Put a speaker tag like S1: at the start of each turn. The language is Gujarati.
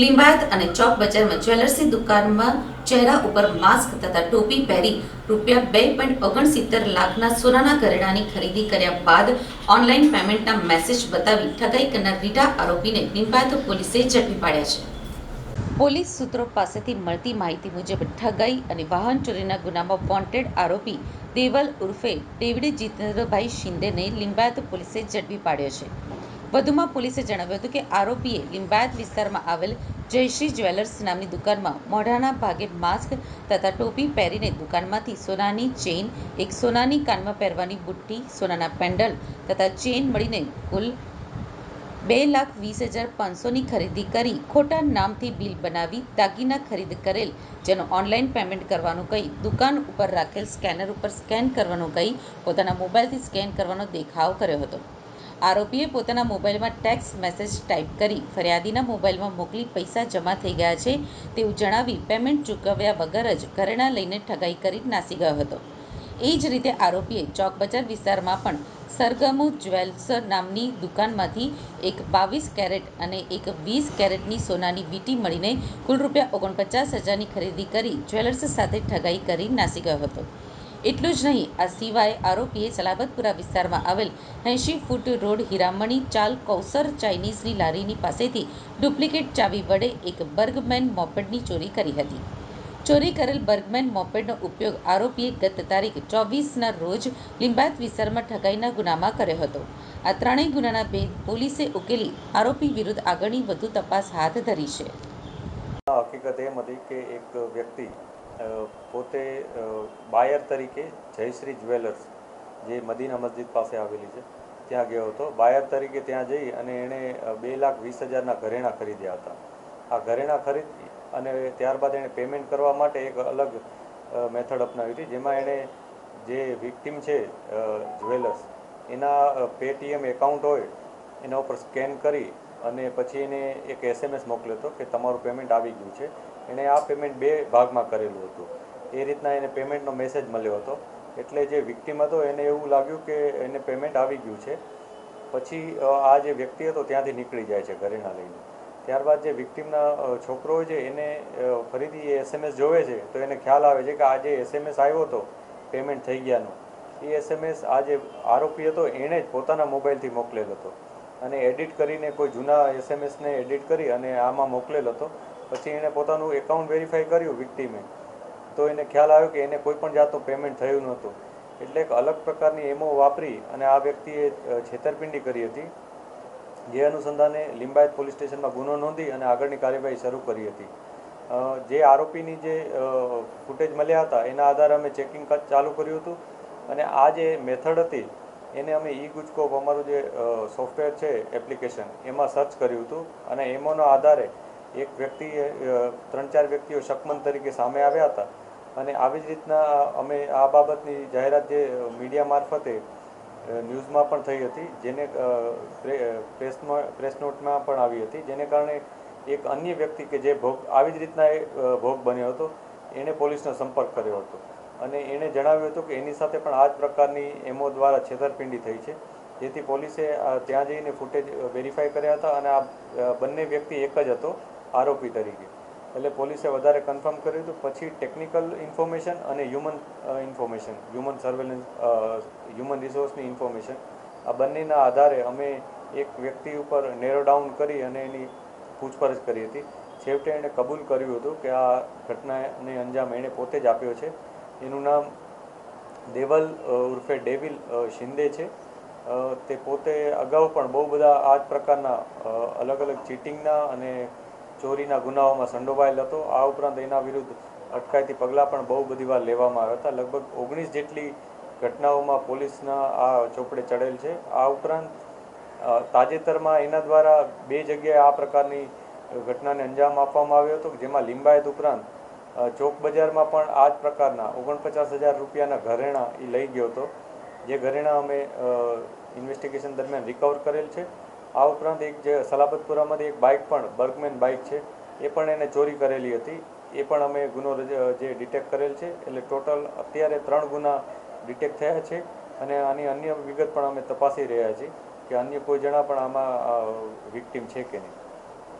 S1: લિંબાયત અને ચોક બજારમાં જ્વેલર્સની દુકાનમાં ચહેરા ઉપર માસ્ક તથા ટોપી પહેરી રૂપિયા બે પોઈન્ટ ઓગણસિત્તેર લાખના સોનાના ઘરેણાની ખરીદી કર્યા બાદ ઓનલાઈન પેમેન્ટના મેસેજ બતાવી ઠગાઈ કરનાર રીઢા આરોપીને લિંબાયત પોલીસે ઝડપી પાડ્યા છે. પોલીસ સૂત્રો પાસેથી મળતી માહિતી મુજબ ઠગાઈ અને વાહન ચોરીના ગુનામાં વોન્ટેડ આરોપી દેવલ ઉર્ફે ડેવિડ જીતેન્દ્રભાઈ શિંદેને લિંબાયત પોલીસે ઝડપી પાડ્યો છે. વધુમાં પોલીસે જણાવ્યું હતું કે આરોપીએ લિંબાયત વિસ્તારમાં આવેલ જયશ્રી જ્વેલર્સ નામની દુકાનમાં મોઢાના ભાગે માસ્ક તથા ટોપી પહેરીને દુકાનમાંથી સોનાની ચેઇન, એક સોનાની કાનમાં પહેરવાની બુટ્ટી, સોનાના પેન્ડલ તથા ચેઇન મળીને કુલ બે લાખ વીસ હજાર પાંચસોની ખરીદી કરી, ખોટા નામથી બિલ બનાવી, દાગીના ખરીદ કરેલ, જેનો ઓનલાઈન પેમેન્ટ કરવાનું કહી, દુકાન ઉપર રાખેલ સ્કેનર ઉપર સ્કેન કરવાનું કહી, પોતાના મોબાઈલથી સ્કેન કરવાનો દેખાવ કર્યો હતો. આરોપીએ પોતાના મોબાઈલમાં ટેક્સ્ટ મેસેજ ટાઈપ કરી ફરિયાદીના મોબાઈલમાં મોકલી પૈસા જમા થઈ ગયા છે તેવું જણાવી પેમેન્ટ ચૂકવ્યા વગર જ ઘરેણાં લઈને ઠગાઈ કરી નાસી ગયો હતો. એ જ રીતે આરોપીએ ચોક બજાર વિસ્તારમાં પણ સરગમુ જ્વેલ્સ નામની દુકાનમાંથી એક બાવીસ કેરેટ અને એક વીસ કેરેટની સોનાની વીટી મળીને કુલ રૂપિયા ઓગણપચાસ હજારની ખરીદી કરી જ્વેલર્સ સાથે ઠગાઈ કરી નાસી ગયો હતો. એટલું જ નહીં, આ સિવાય આરોપીએ સલાબતપુરા વિસ્તારમાં આવેલ એંશી ફૂટ રોડ હીરામણી ચાલ કૌસર ચાઇનીઝની લારીની પાસેથી ડુપ્લિકેટ ચાવી વડે એક બર્ગમેન મોપેડની ચોરી કરી હતી. ચોરી કરેલ બર્ગમેન મોપેડનો ઉપયોગ આરોપીએ ગત તારીખ ચોવીસના રોજ લિંબાયત વિસ્તારમાં ઠગાઈના ગુનામાં કર્યો હતો. આ ત્રણેય ગુનાના ભેદ પોલીસે ઉકેલી આરોપી વિરુદ્ધ આગળની વધુ તપાસ હાથ ધરી છે.
S2: હકીકત એમ હતી કે એક વ્યક્તિ પોતે બાયર તરીકે જયશ્રી જ્વેલર્સ જે મદીના મસ્જિદ પાસે આવેલી છે, ત્યાં ગયો હતો. બાયર તરીકે ત્યાં જઈ અને એણે બે લાખ વીસ હજારના ઘરેણાં ખરીદ્યા હતા. આ ઘરેણાં ખરીદી અને ત્યારબાદ એણે પેમેન્ટ કરવા માટે એક અલગ મેથડ અપનાવી હતી, જેમાં એણે જે વિક્ટિમ છે જ્વેલર્સ, એના પેટીએમ એકાઉન્ટ હોય, એના ઉપર સ્કેન કરી અને પછી એને એક એસએમએસ મોકલ્યો હતો કે તમારું પેમેન્ટ આવી ગયું છે. એણે આ પેમેન્ટ બે ભાગમાં કરેલું હતું. એ રીતના એને પેમેન્ટનો મેસેજ મળ્યો હતો. એટલે જે વિક્ટિમ હતો એને એવું લાગ્યું કે એને પેમેન્ટ આવી ગયું છે. પછી આ જે વ્યક્તિ હતો ત્યાંથી નીકળી જાય છે ઘરેણાં લઈને. ત્યારબાદ જે વિક્ટિમના છોકરો હોય છે એને ફરીથી એ એસએમએસ જોવે છે તો એને ખ્યાલ આવે છે કે આ જે એસએમએસ આવ્યો હતો પેમેન્ટ થઈ ગયાનો, એ એસએમએસ આ જે આરોપી હતો, એણે જ પોતાના મોબાઈલથી મોકલેલો હતો. અને એડિટ કરીને કોઈ જૂના એસએમએસને એડિટ કરી અને આમાં મોકલેલ હતો. પછી એણે પોતાનું એકાઉન્ટ વેરીફાઈ કર્યું વિક્ટીમે. તો એને ખ્યાલ આવ્યો કે એને કોઈ પણ જાતનું પેમેન્ટ થયું નહોતું. એટલે એક અલગ પ્રકારની એમો વાપરી અને આ વ્યક્તિએ છેતરપિંડી કરી હતી. જે અનુસંધાને લિંબાયત પોલીસ સ્ટેશનમાં ગુનો નોંધી અને આગળની કાર્યવાહી શરૂ કરી હતી. જે આરોપીની જે ફૂટેજ મળ્યા હતા, એના આધારે અમે ચેકિંગ ચાલુ કર્યું હતું. અને આ જે મેથડ હતી એને અમે ઈ ગુજકોપ અમારું જે સોફ્ટવેર છે એપ્લિકેશન એમાં સર્ચ કર્યું હતું અને એમોના આધારે એક વ્યક્તિએ ત્રણ ચાર વ્યક્તિઓ શકમન તરીકે સામે આવ્યા હતા. અને આવી જ રીતના અમે આ બાબતની જાહેરાત જે મીડિયા મારફતે ન્યૂઝમાં પણ થઈ હતી, જેને પ્રેસમાં પ્રેસ નોટમાં પણ આવી હતી, જેને કારણે એક અન્ય વ્યક્તિ કે જે ભોગ, આવી જ રીતના એ ભોગ બન્યો હતો એણે પોલીસનો સંપર્ક કર્યો હતો. અને એણે જણાવ્યું હતું કે એની સાથે પણ આ જ પ્રકારની એમઓ દ્વારા છેતરપિંડી થઈ છે. જેથી પોલીસે ત્યાં જઈને ફૂટેજ વેરીફાઈ કર્યા હતા અને આ બંને વ્યક્તિ એક જ હતો, આરોપી તરીકે. એટલે પોલીસે વધારે કન્ફર્મ કર્યું હતું. પછી ટેકનિકલ ઇન્ફોર્મેશન અને human information, human surveillance human રિસોર્સની ઇન્ફોર્મેશન. આ બંનેના આધારે અમે એક વ્યક્તિ ઉપર નેરો ડાઉન કરી અને એની પૂછપરછ કરી હતી. છેવટે એણે કબૂલ કર્યું હતું કે આ ઘટનાને અંજામ એણે પોતે જ આપ્યો છે. એનું નામ દેવલ ઉર્ફે ડેવિલ શિંદે છે. તે પોતે અગાઉ પણ બહુ બધા આ જ પ્રકારના અલગ અલગ ચીટિંગના અને ચોરીના ગુનાઓમાં સંડોવાયેલ હતો. આ ઉપરાંત એના વિરુદ્ધ અટકાયતી પગલાં પણ બહુ બધી વાર લેવામાં આવ્યા હતા. લગભગ ઓગણીસ જેટલી ઘટનાઓમાં પોલીસના આ ચોપડે ચડેલ છે. આ ઉપરાંત તાજેતરમાં એના દ્વારા બે જગ્યાએ આ પ્રકારની ઘટનાને અંજામ આપવામાં આવ્યો હતો, જેમાં લિંબાયત ઉપરાંત ચોક બજારમાં પણ આ જ પ્રકારના ઓગણપચાસ હજાર રૂપિયાના ઘરેણાં એ લઈ ગયો હતો. જે ઘરેણાં અમે ઇન્વેસ્ટિગેશન દરમિયાન રિકવર કરેલ છે. આ ઉપરાંત એક જે સલાબતપુરામાંથી એક બાઇક પણ બર્ગમેન બાઇક છે, એ પણ એને ચોરી કરેલી હતી. એ પણ અમે ગુનો જે ડિટેક્ટ કરેલ છે, એટલે ટોટલ અત્યારે ત્રણ ગુના ડિટેક્ટ થયા છે અને આની અન્ય વિગત પણ અમે તપાસી રહ્યા છીએ કે અન્ય કોઈ જણા પણ આમાં વિક્ટીમ છે કે નહીં.